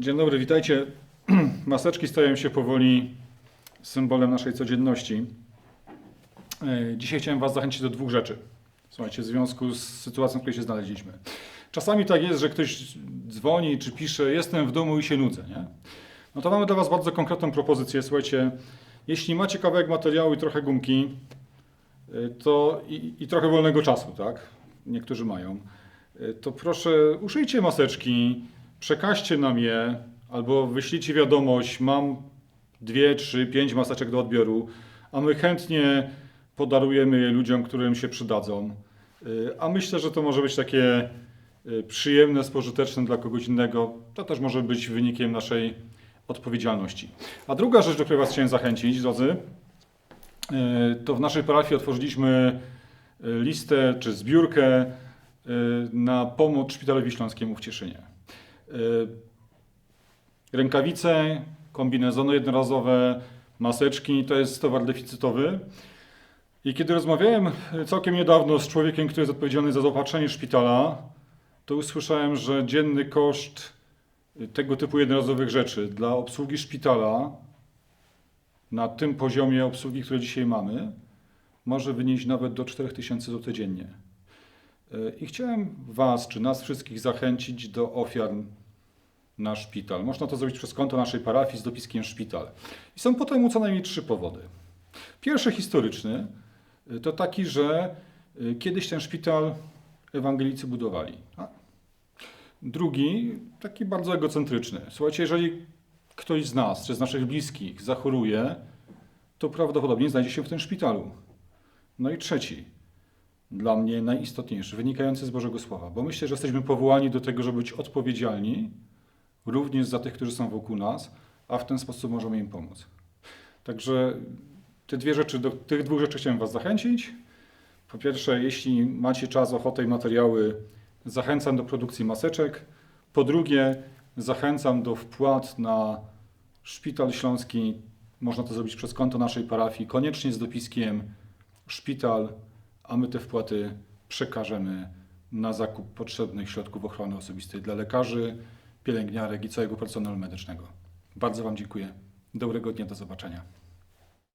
Dzień dobry, witajcie. Maseczki stają się powoli symbolem naszej codzienności. E, Dzisiaj chciałem Was zachęcić do dwóch rzeczy. Słuchajcie, w związku z sytuacją, w której się znaleźliśmy. Czasami tak jest, że ktoś dzwoni czy pisze, jestem w domu i się nudzę, nie? No to mamy dla Was bardzo konkretną propozycję. Słuchajcie, jeśli macie kawałek materiału i trochę gumki, y, to i, i trochę wolnego czasu, tak? Niektórzy mają. y, To proszę, uszyjcie maseczki, przekażcie nam je, albo wyślijcie wiadomość, mam dwie, trzy, pięć maseczek do odbioru, a my chętnie podarujemy je ludziom, którym się przydadzą. Y, A myślę, że to może być takie y, przyjemne, spożyteczne dla kogoś innego. To też może być wynikiem naszej odpowiedzialności. A druga rzecz, do której Was chciałem zachęcić, drodzy, y, to w naszej parafii otworzyliśmy listę czy zbiórkę na pomoc Szpitalowi Śląskiemu w Cieszynie. Y, Rękawice, kombinezony jednorazowe, maseczki to jest towar deficytowy. I kiedy rozmawiałem całkiem niedawno z człowiekiem, który jest odpowiedzialny za zaopatrzenie szpitala, to usłyszałem, że dzienny koszt tego typu jednorazowych rzeczy dla obsługi szpitala na tym poziomie obsługi, który dzisiaj mamy, może wynieść nawet do 4000 zł dziennie. I chciałem Was, czy nas wszystkich zachęcić do ofiar na szpital. Można to zrobić przez konto naszej parafii z dopiskiem szpital. I są po temu co najmniej trzy powody. Pierwszy historyczny y, to taki, że y, kiedyś ten szpital ewangelicy budowali. A Drugi, taki bardzo egocentryczny. Słuchajcie, jeżeli ktoś z nas, czy z naszych bliskich zachoruje, to prawdopodobnie znajdzie się w tym szpitalu. No i trzeci, dla mnie najistotniejszy, wynikający z Bożego Słowa, bo myślę, że jesteśmy powołani do tego, żeby być odpowiedzialni również za tych, którzy są wokół nas, a w ten sposób możemy im pomóc. Także te dwie rzeczy, do tych dwóch rzeczy chciałem Was zachęcić. Po pierwsze, jeśli macie czas, ochotę i materiały, zachęcam do produkcji maseczek. Po drugie, zachęcam do wpłat na Szpital Śląski. Można to zrobić przez konto naszej parafii, koniecznie z dopiskiem szpital, a my te wpłaty przekażemy na zakup potrzebnych środków ochrony osobistej dla lekarzy, pielęgniarek i całego personelu medycznego. Bardzo Wam dziękuję. Dobrego dnia, do zobaczenia.